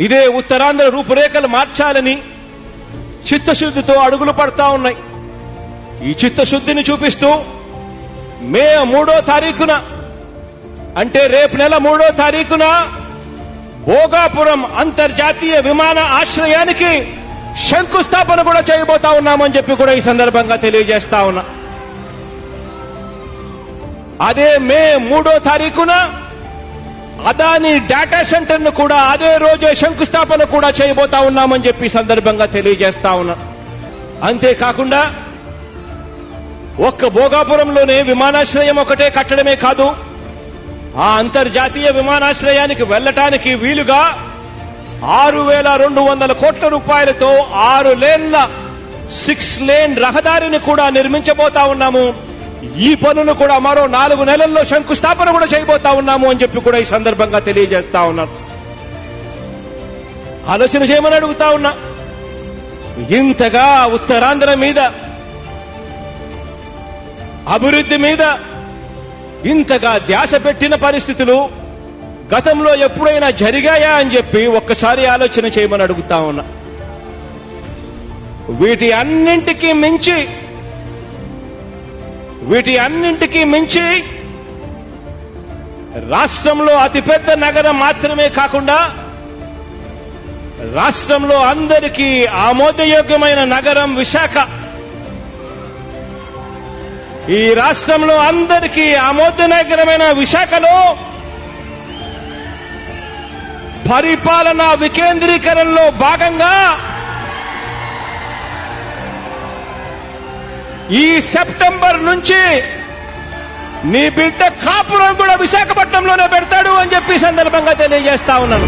ఇదే ఉత్తరాంధ్ర రూపురేఖలు మార్చాలని చిత్తశుద్ధితో అడుగులు పడతా ఉన్నాయి. ఈ చిత్తశుద్ధిని చూపిస్తూ మే మూడో తారీఖున అంటే రేపు నెల మూడో తారీఖున భోగాపురం అంతర్జాతీయ విమాన ఆశ్రయానికి శంకుస్థాపన కూడా చేయబోతా ఉన్నామని చెప్పి కూడా ఈ సందర్భంగా తెలియజేస్తా ఉన్నా. అదే మే మూడో తారీఖున అదాని డేటా సెంటర్ను కూడా అదే రోజే శంకుస్థాపన కూడా చేయబోతా ఉన్నామని చెప్పి సందర్భంగా తెలియజేస్తా ఉన్నా. అంతేకాకుండా ఒక్క భోగాపురంలోనే విమానాశ్రయం ఒకటే కట్టడమే కాదు ఆ అంతర్జాతీయ విమానాశ్రయానికి వెళ్ళటానికి వీలుగా ఆరు వేల రెండు వందల కోట్ల రూపాయలతో ఆరు లేన్ల సిక్స్ లేన్ రహదారిని కూడా నిర్మించబోతా ఉన్నాము. ఈ పనులు కూడా మరో నాలుగు నెలల్లో శంకుస్థాపన కూడా చేయబోతా ఉన్నాము అని చెప్పి కూడా ఈ సందర్భంగా తెలియజేస్తా ఉన్నాను ఆలోచన చేయమని అడుగుతా ఉన్నా. ఇంతగా ఉత్తరాంధ్ర మీద అభివృద్ధి మీద ఇంతగా ధ్యాస పెట్టిన పరిస్థితులు గతంలో ఎప్పుడైనా జరిగాయా అని చెప్పి ఒక్కసారి ఆలోచన చేయమని అడుగుతా ఉన్నా. వీటి అన్నింటికీ మించి వీటి అన్నింటికీ మించి రాష్ట్రంలో అతిపెద్ద నగరం మాత్రమే కాకుండా రాష్ట్రంలో అందరికీ ఆమోదయోగ్యమైన నగరం విశాఖ. ఈ రాష్ట్రంలో అందరికీ ఆమోదనగరమైన విశాఖలో పరిపాలనా వికేంద్రీకరణలో భాగంగా ఈ సెప్టెంబర్ నుంచి నీ బిడ్డ కాపురం కూడా విశాఖపట్నంలోనే పెడతాడు అని చెప్పి సందర్భంగా తెలియజేస్తా ఉన్నాను.